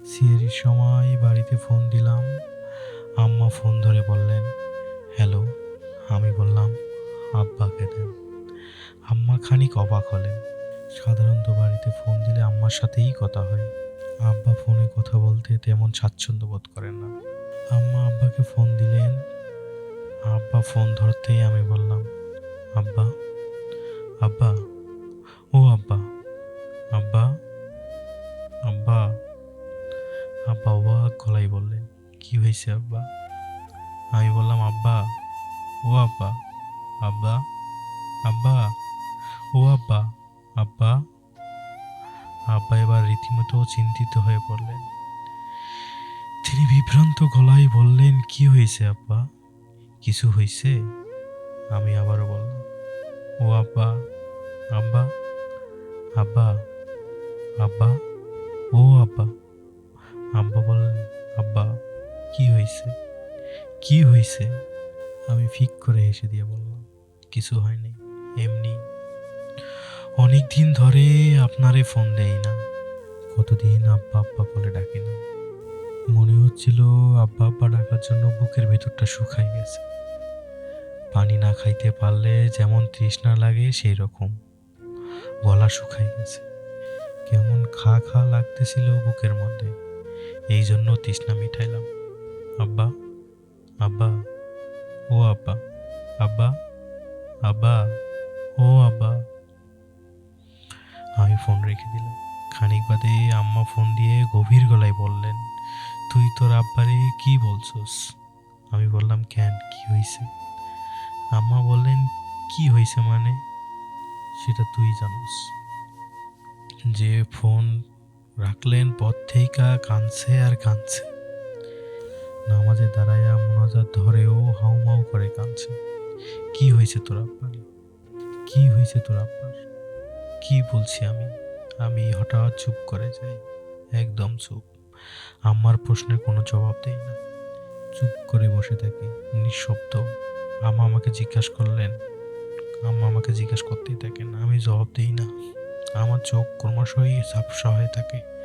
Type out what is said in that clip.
সিএরির সময় বাড়িতে ফোন দিলাম। আম্মা ফোন ধরে বললেন, হ্যালো। আমি বললাম আব্বাকে দেন আম্মা খানিক অবাক হলেন। সাধারণত বাড়িতে ফোন দিলে আম্মার সাথেই কথা হয়। আব্বা ফোনে কথা বলতে তেমন স্বাচ্ছন্দ্য বোধ করেন না। আম্মা আব্বাকে ফোন দিলেন। আব্বা ফোন ধরতেই আমি বললাম, আব্বা বললেন, কি হয়েছে আব্বা? আমি বললাম, আব্বা, ও আব্বা আব্বা আব্বা, ও আব্বা আব্বা। আব্বা এবার রীতিমতো চিন্তিত হয়ে পড়লেন। তিনি বিভ্রান্ত গলায় বললেন, কি হয়েছে আব্বা? কিছু হয়েছে? আমি আবারও বললাম, ও আব্বা আব্বা আব্বা আব্বা, ও আব্বা। আব্বা বললেন আব্বা, কি হয়েছে? কি হয়েছে? আমি ফিক করে হেসে দিয়ে বললাম, কিছু হয়নি, এমনি। অনেক দিন ধরে আপনারে ফোন দেই না। কতদিন আব্বা আব্বা বলে ডাকি না। মনে হচ্ছিল আব্বা আব্বা ডাকার জন্য বুকের ভেতরটা শুকাই গেছে। পানি না খাইতে পারলে যেমন তৃষ্ণা লাগে সেই রকম। গলা শুকাই গেছে। কেমন খা খা লাগতেছিল বুকের মধ্যে। এই জন্য তৃষ্ণা মিঠাইলাম আব্বা আব্বা, ও আব্বা আব্বা আব্বা, ও আব্বা। আমি ফোন রেখে দিলাম। খানিক বাদে আম্মা ফোন দিয়ে গভীর গলায় বললেন, তুই তোর আব্বারে কি বলছস? আমি বললাম, কেন, কি হয়েছে আম্মা বললেন, কি হয়েছে মানে? সেটা তুই জানোস। যে ফোন রাখলেন পথ থেইকা কাঁদছে আর কাঁদছে। নামাজে দাঁড়াইয়া মোনাজাত ধরেও হাউমাউ করে কাঁদছে। কি হয়েছে তোর আব্বার কি হয়েছে তোর আব্বার কি বলছি আমি? আমি হঠাৎ চুপ করে যাই। একদম চুপ। আমার প্রশ্নের কোনো জবাব দেই না। চুপ করে বসে থাকি, নিঃশব্দ। আম্মা আমাকে জিজ্ঞাসা করলেন, আম্মা আমাকে জিজ্ঞাসা করতেই থাকেন। আমি জবাব দিই না। আমার চোখ ক্রমশই ঝাপসা হয়ে থাকে।